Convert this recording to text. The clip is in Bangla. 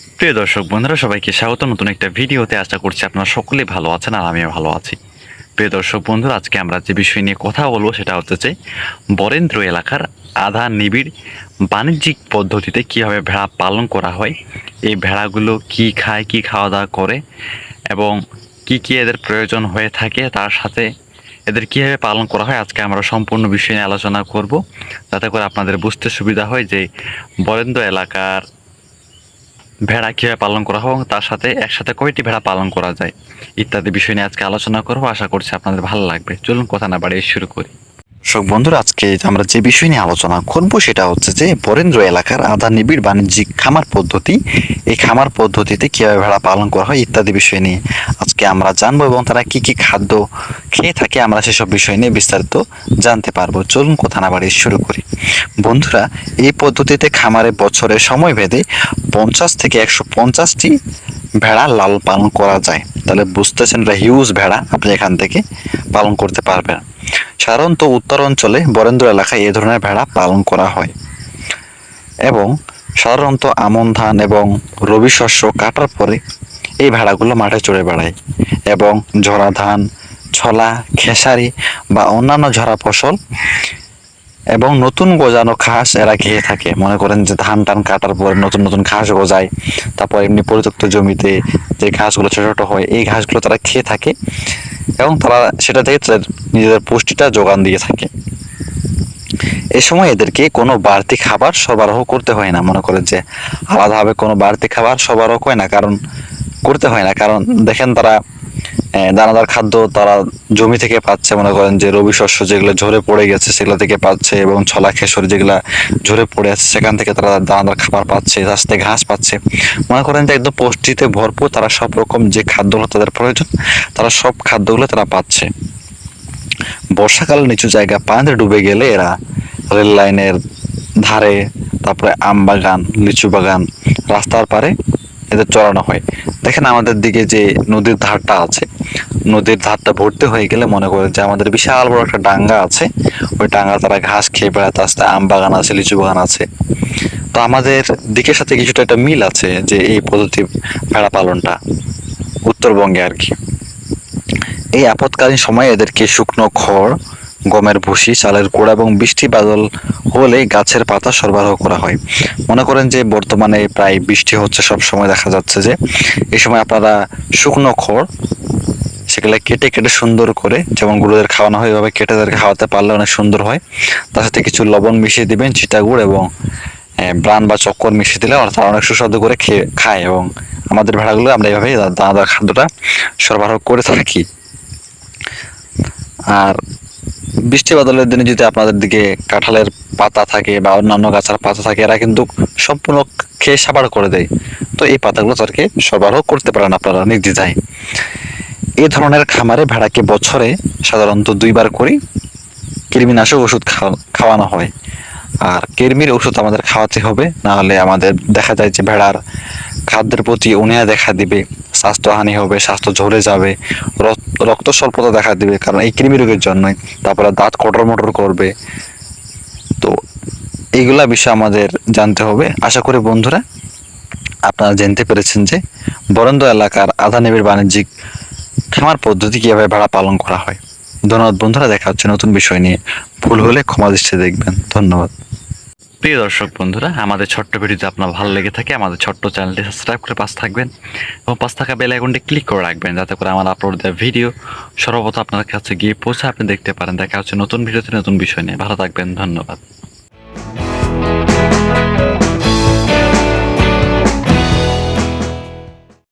প্রিয় দর্শক বন্ধুরা, সবাইকে স্বাগত। নতুন একটা ভিডিওতে আশা করছি আপনারা সকলেই ভালো আছেন আর আমিও ভালো আছি। প্রিয় দর্শক বন্ধুরা, আজকে আমরা যে বিষয় নিয়ে কথা বলব সেটা হচ্ছে বরেন্দ্র এলাকার আধা নিবিড় বাণিজ্যিক পদ্ধতিতে কীভাবে ভেড়া পালন করা হয়, এই ভেড়াগুলো কি খায়, কি খাওয়া দাওয়া করে এবং কি কি এদের প্রয়োজন হয়ে থাকে, তার সাথে এদের কীভাবে পালন করা হয়, আজকে আমরা সম্পূর্ণ বিষয় নিয়ে আলোচনা করব। যাতে করে আপনাদের বুঝতে সুবিধা হয় যে বরেন্দ্র এলাকার ভেড়া কীভাবে পালন করা হয় এবং তার সাথে একসাথে কয়টি ভেড়া পালন করা যায়, ইত্যাদি বিষয় নিয়ে আজকে আলোচনা করব। আশা করছি আপনাদের ভালো লাগবে। চলুন কথা না বাড়িয়ে শুরু করি। দর্শক বন্ধুরা, আজকে আমরা যে বিষয় নিয়ে আলোচনা করব সেটা হচ্ছে যে বরেন্দ্র এলাকার আধা নিবিড় বাণিজ্যিক খামার পদ্ধতি, এই খামার পদ্ধতিতে কীভাবে ভেড়া পালন করা হয় ইত্যাদি বিষয় নিয়ে আজকে আমরা জানব এবং তারা কি কি খাদ্য খেয়ে থাকে আমরা সেসব বিষয় নিয়ে বিস্তারিত জানতে পারব। চলুন কথা না বাড়িয়ে শুরু করি। বন্ধুরা, এই পদ্ধতিতে খামারে বছরে সময় ভেদে পঞ্চাশ থেকে একশো পঞ্চাশটি ভেড়া লাল পালন করা যায়। তাহলে বুঝতেছেন এটা হিউজ ভেড়া, আপনি এখান থেকে পালন করতে পারবেন। সাধারণত উত্তর অঞ্চলে বরেন্দ্র এলাকায় এ ধরনের ভেড়া পালন করা হয়। এবং সাধারণত আমন ধান এবং রবি শস্য কাটার পরে এই ভেড়াগুলো মাঠে চড়ে বেড়ায় এবং ঝরা ধান, ছলা, খেসারি বা অন্যান্য ঝরা ফসল এবং নতুন গজানো ঘাস এরা খেয়ে থাকে। মনে করেন যে ধান টান কাটার পরে নতুন নতুন ঘাস গজায়। তারপর এমনি পরিত্যক্ত জমিতে যে ঘাসগুলো ছোটো ছোটো হয়, এই ঘাসগুলো তারা খেয়ে থাকে এবং তারা সেটা থেকে তাদের নিজেদের পুষ্টিটা যোগান দিয়ে থাকে। এ সময় এদেরকে কোনো বাড়তি খাবার সরবরাহ করতে হয় না। মনে করেন যে আলাদাভাবে কোনো বাড়তি খাবার সরবরাহ হয় না। কারণ, করতে হয় না। কারণ, দেখেন তারা দানাদার খাদ্য তারা জমি থেকে পাচ্ছে, মনে করেন যে রবি শস্য যেগুলো ঝরে পড়ে গেছে সেগুলো থেকে পাচ্ছে এবং ছলা খেসর যেগুলো ঝরে পড়ে আছে, সেখান থেকে তারা দানাদার খাবার পাচ্ছে তার সাথে ঘাস পাচ্ছে। মনে করেন যে একদম পুষ্টিতে ভরপুর তারা সব রকম যে খাদ্যগুলো তাদের প্রয়োজন, তারা সব খাদ্যগুলো তারা পাচ্ছে। বর্ষাকালে নিচু জায়গা, পানিতে ডুবে গেলে এরা রেল লাইনের ধারে, তারপরে আম বাগান, লিচু বাগান, রাস্তার পারে এদের চড়ানো হয়। দেখেন আমাদের দিকে যে নদীর ধারটা আছে, নদীর ধারটা ভর্তি হয়ে গেলে মনে করেন যে আমাদের বিশাল বড় একটা ডাঙ্গা আছে। ওই ডাঙ্গা তারা ঘাস খেয়ে বেড়াতে আসতে আম বাগান আছে, লিচু বাগান আছে। তো আমাদের দিকের সাথে কিছুটা একটা মিল আছে যে এই পদ্ধতি ভেড়া পালনটা উত্তরবঙ্গে আর কি। এই আপৎকালীন সময়ে এদেরকে শুকনো খড় গমের ভুসি, চালের গুঁড়া এবং বৃষ্টি বাদল হলে গাছের পাতা সরবরাহ করা হয়। মনে করেন যে বর্তমানে প্রায় বৃষ্টি হচ্ছে, সব সময় দেখা যাচ্ছে যে এই সময় আপনারা শুকনো খড় সেগুলো কেটে কেটে সুন্দর করে যেমন গরুদের খাওয়ানো হয়, এভাবে কেটে তাদেরকে খাওয়াতে পারলে অনেক সুন্দর হয়। তার সাথে কিছু লবণ মিশিয়ে দিবেন চিটাগুড় এবং ব্রান বা চক্কর মিশিয়ে দিলে অর্থাৎ অনেক সুস্বাদু করে খেয়ে, খায় এবং আমাদের ভেড়াগুলো আমরা এইভাবে দানাদার খাদ্যটা সরবরাহ করে থাকি। আর বৃষ্টি বাদলের দিনে যদি আপনাদের দিকে কাঁঠালের পাতা থাকে বা অন্যান্য গাছের পাতা থাকে, এরা কিন্তু সম্পূর্ণ খেয়ে সাবার করে দেয়। তো এই পাতাগুলো তাদেরকে সরবরাহ করতে পারেন আপনারা নির্দ্বিধায় এই ধরনের খামারে ভেড়াকে বছরে সাধারণত দুইবার করে কৃমিনাশক ওষুধ খাওয়া- খাওয়ানো হয়। আর কৃমির ওষুধ আমাদের খাওয়াতে হবে না হলে আমাদের দেখা যায় যে ভেড়ার খাদ্যের প্রতি অনীহা দেখা দিবে, স্বাস্থ্যহানি হবে, স্বাস্থ্য ঝরে যাবে রক- রক্ত স্বল্পতা দেখা দিবে, কারণ এই কৃমি রোগের জন্যই। তারপরে দাঁত কটর মটর করবে। তো এইগুলা বিষয় আমাদের জানতে হবে। আশা করি বন্ধুরা, আপনারা জানতে পেরেছেন যে বরেন্দ্র এলাকার আধা নেবের বাণিজ্যিক খামার পদ্ধতি কীভাবে ভেড়া পালন করা হয়। ধন্যবাদ বন্ধুরা, দেখা হচ্ছে নতুন বিষয় নিয়ে। ভুল হলে ক্ষমা দৃষ্টি দেখবেন। ধন্যবাদ। প্রিয় দর্শক বন্ধুরা, আমাদের ছোট্ট ভিডিওতে আপনার ভালো লেগে থাকে, আমাদের ছোট্ট চ্যানেলটি সাবস্ক্রাইব করে পাশে থাকবেন এবং পাশে থাকা বেল আইকনটি ক্লিক করে রাখবেন, যাতে করে আমার আপলোড দেওয়া ভিডিও সর্বপ্রথম আপনার কাছে গিয়ে পৌঁছে আপনি দেখতে পারেন। দেখা হচ্ছে নতুন ভিডিওতে নতুন বিষয় নিয়ে। ভালো থাকবেন, ধন্যবাদ।